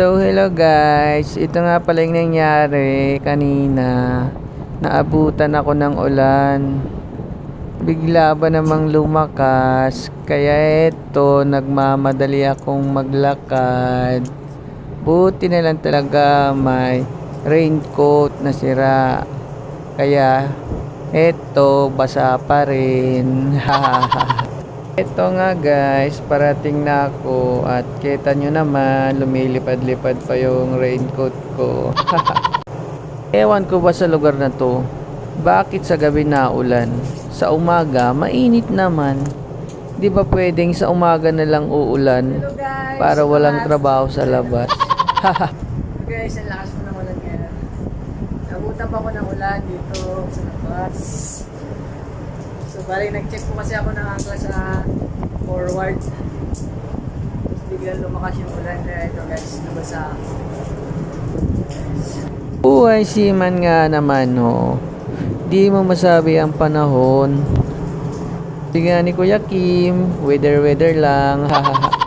So, hello guys. Ito nga pala yung nangyari kanina. Naabutan ako ng ulan. Bigla ba namang lumakas? Kaya eto, nagmamadali akong maglakad. Buti na lang talaga may raincoat na sira. Kaya eto, basa pa rin. Ito nga guys, parating na ako at kita nyo naman, lumilipad-lipad pa yung raincoat ko. Ewan ko ba sa lugar na to, bakit sa gabi na ulan? Sa umaga, mainit naman. Di ba pwedeng sa umaga na lang uulan Hello guys! para walang trabaho sa labas? Guys, ang lakas mo ng ulan ngayon. Nabutan pa ako ng ulan dito sa labas. So, bali, nag-check po kasi ako ng angka sa forward. Tapos biglang lumakas yung ulan. Kaya ito guys, nabasa ako. Buhay siman nga naman no. Di mo masabi ang panahon. Sige ni Kuya Kim, weather weather lang.